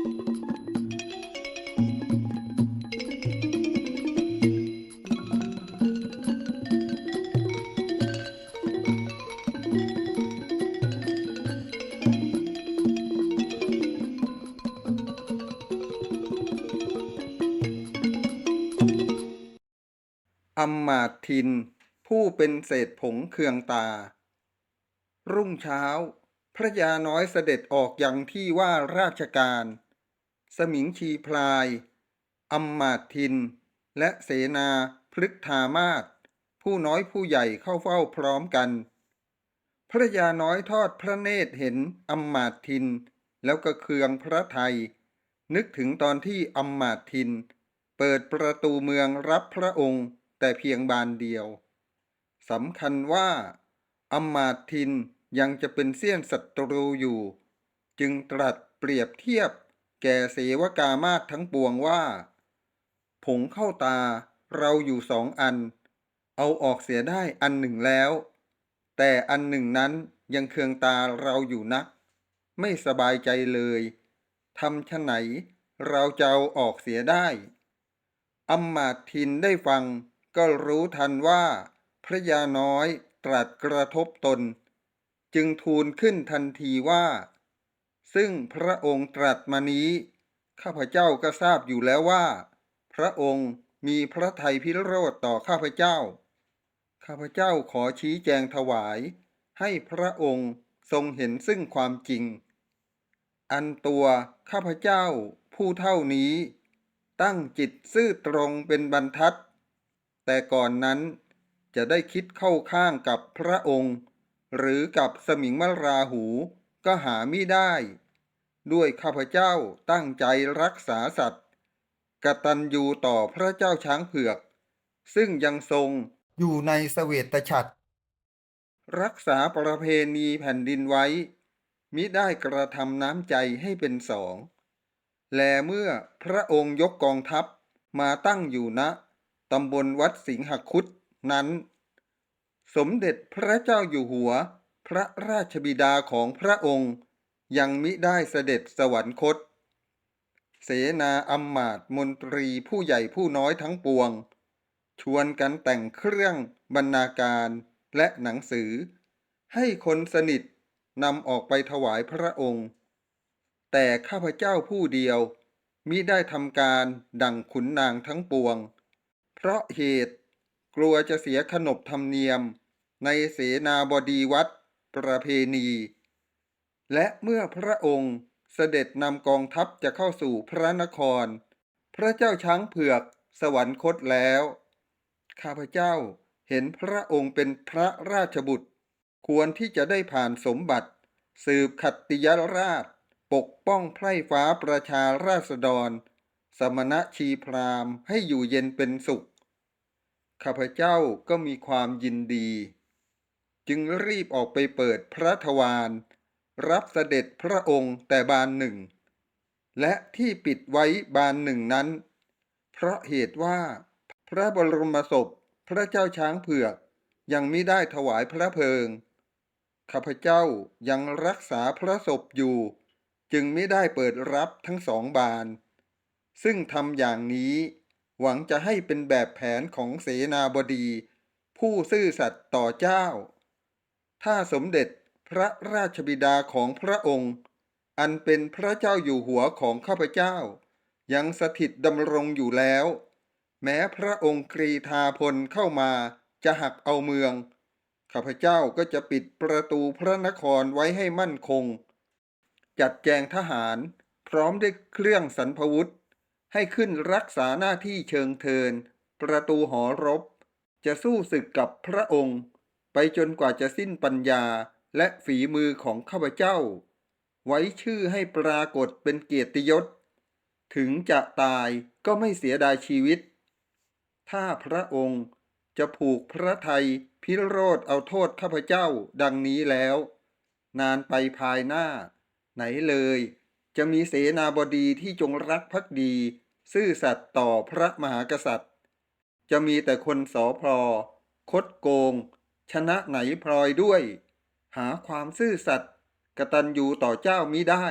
อำมาตย์ทิน ผู้เป็นเศษผงเคืองตา รุ่งเช้า พระยาน้อยเสด็จออกยังที่ว่าราชการ สมิงชีพลายอำมาทิน และเสนาพฤกธามาศผู้น้อยผู้ใหญ่เข้าเฝ้าพร้อมกัน พระยาน้อยทอดพระเนตรเห็นอำมาทิน แล้วก็เคืองพระไทย นึกถึงตอนที่อำมาทิน เปิดประตูเมืองรับพระองค์แต่เพียงบานเดียวสำคัญว่าอำมาทินยังจะเป็นเสี้ยนศัตรูอยู่ จึงตรัสเปรียบเทียบ แก่เสวกามาศทั้งปวงว่า ผงเข้าตาเราอยู่สองอัน เอาออกเสียได้อันหนึ่งแล้ว แต่อันหนึ่งนั้นยังเคืองตาเราอยู่นัก ไม่สบายใจเลยทำชะไหนเราจะเอาออกเสียได้อำมาตินได้ฟังก็รู้ทันว่า พระยาน้อยตรัสกระทบตน จึงทูลขึ้นทันทีว่า ซึ่งพระองค์ตรัสมานี้ ข้าพเจ้าก็ทราบอยู่แล้วว่า พระองค์มีพระทัยพิโรธต่อข้าพเจ้า ข้าพเจ้าขอชี้แจงถวาย ให้พระองค์ทรงเห็นซึ่งความจริง อันตัวข้าพเจ้าผู้เท่านี้ ตั้งจิตซื่อตรงเป็นบรรทัด แต่ก่อนนั้นจะได้คิดเข้าข้างกับพระองค์ หรือกับสมิงมราหู ก็หาไม่ได้ ด้วยข้าพเจ้าตั้งใจรักษาสัตว์กตัญญูต่อพระเจ้าช้างเผือก ซึ่งยังทรงอยู่ในเสเวตฉัตรรักษาประเพณีแผ่นดินไว้ มิได้กระทำน้ำใจให้เป็นสอง แลเมื่อพระองค์ยกกองทัพมาตั้งอยู่ณตำบลวัดสิงหคุตนั้น สมเด็จพระเจ้าอยู่หัว พระราชบิดาของพระองค์ยังมิได้เสด็จสวรรคต เสนาอำมาตย์มนตรีผู้ใหญ่ผู้น้อยทั้งปวง ชวนกันแต่งเครื่องบรรณาการและหนังสือ ให้คนสนิทนำออกไปถวายพระองค์ แต่ข้าพเจ้าผู้เดียวมิได้ทำการดังขุนนางทั้งปวง เพราะเหตุกลัวจะเสียขนบธรรมเนียมในเสนาบดีวัด ประเพณี และเมื่อพระองค์เสด็จนำกองทัพจะเข้าสู่พระนคร พระเจ้าช้างเผือกสวรรคตแล้ว ข้าพเจ้าเห็นพระองค์เป็นพระราชบุตร ควรที่จะได้ผ่านสมบัติ สืบขัตติยราช ปกป้องไพร่ฟ้าประชาราษฎร สมณะชีพรามให้อยู่เย็นเป็นสุข ข้าพเจ้าก็มีความยินดี จึงรีบออกไปเปิดพระทวารรับเสด็จพระองค์แต่บานหนึ่ง และที่ปิดไว้บานหนึ่งนั้น เพราะเหตุว่าพระบรมศพพระเจ้าช้างเผือกยังไม่ได้ถวายพระเพลิง ข้าพเจ้ายังรักษาพระศพอยู่ จึงไม่ได้เปิดรับทั้งสองบาน ซึ่งทำอย่างนี้หวังจะให้เป็นแบบแผนของเสนาบดี ผู้ซื่อสัตย์ต่อเจ้า ถ้าสมเด็จพระราชบิดาของพระองค์ อันเป็นพระเจ้าอยู่หัวของข้าพเจ้า ยังสถิตดำรงอยู่แล้ว แม้พระองค์กรีธาพลเข้ามาจะหักเอาเมือง ข้าพเจ้าก็จะปิดประตูพระนครไว้ให้มั่นคง จัดแจงทหารพร้อมด้วยเครื่องสรรพวุธ ให้ขึ้นรักษาหน้าที่เชิงเทิน ประตูหอรบ จะสู้ศึกกับพระองค์ ไปจนกว่าจะสิ้นปัญญาและฝีมือของข้าพเจ้า ไว้ชื่อให้ปรากฏเป็นเกียรติยศ ถึงจะตายก็ไม่เสียดายชีวิต ถ้าพระองค์จะผูกพระไทยพิโรธเอาโทษข้าพเจ้าดังนี้แล้ว นานไปภายหน้า ไหนเลย จะมีเสนาบดีที่จงรักภักดี ซื่อสัตย์ต่อพระมหากษัตริย์ จะมีแต่คนสอพอคดโกง ชนะไหนพลอยด้วย หาความซื่อสัตย์กตัญญูต่อเจ้ามิได้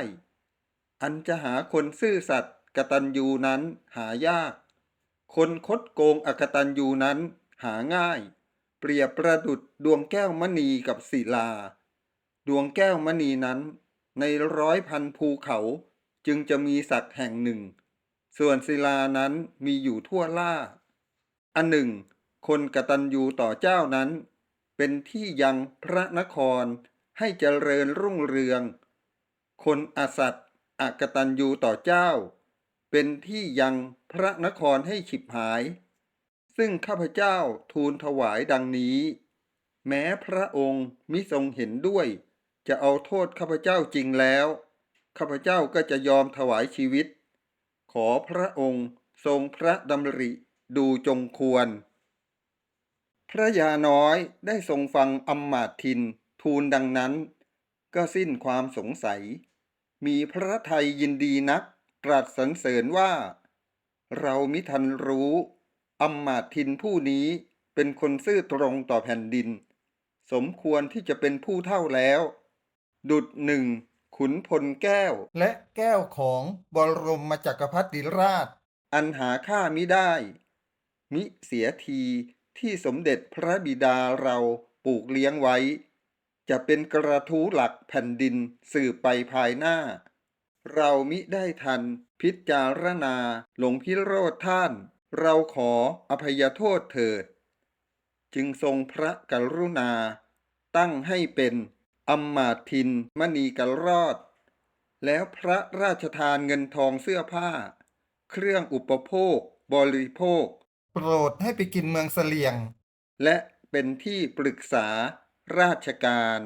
อันจะหาคนซื่อสัตย์กตัญญูนั้นหายาก คนคดโกงอกตัญญูนั้นหาง่าย เปรียบประดุดดวงแก้วมณีกับศิลา ดวงแก้วมณีนั้น ในร้อยพันภูเขาจึงจะมีสักแห่งหนึ่ง ส่วนศิลานั้นมีอยู่ทั่วล่า อันหนึ่ง คนกตัญญูต่อเจ้านั้น เป็นที่ยังพระนครให้เจริญรุ่งเรือง คนอสัตย์อกตัญญูต่อเจ้า เป็นที่ยังพระนครให้ฉิบหาย ซึ่งข้าพเจ้าทูลถวายดังนี้ แม้พระองค์มิทรงเห็นด้วย จะเอาโทษข้าพเจ้าจริงแล้ว ข้าพเจ้าก็จะยอมถวายชีวิต ขอพระองค์ทรงพระดำริดูจงควร พระยาน้อยได้ทรงฟังอำมาตย์ทินทูลดังนั้น ก็สิ้นความสงสัย มีพระไทยยินดีนัก ตรัสสรรเสริญว่า เรามิทันรู้อำมาตย์ทินผู้นี้เป็นคนซื่อตรงต่อแผ่นดิน สมควรที่จะเป็นผู้เท่าแล้ว ดุดหนึ่งขุนพลแก้ว และแก้วของบรมจักรพรรดิราช อันหาค่ามิได้ มิเสียที ที่สมเด็จพระบิดาเราปลูกเลี้ยงไว้ จะเป็นกระทู้หลักแผ่นดินสืบไปภายหน้า เรามิได้ทันพิจารณาหลงพิโรธท่าน เราขออภัยโทษเถิด จึงทรงพระกรุณา ตั้งให้เป็นอำมาทินมณีกรอด แล้วพระราชทานเงินทองเสื้อผ้า เครื่องอุปโภค บริโภค โปรดให้ไปกินเมืองเสลียง และเป็นที่ปรึกษาราชการ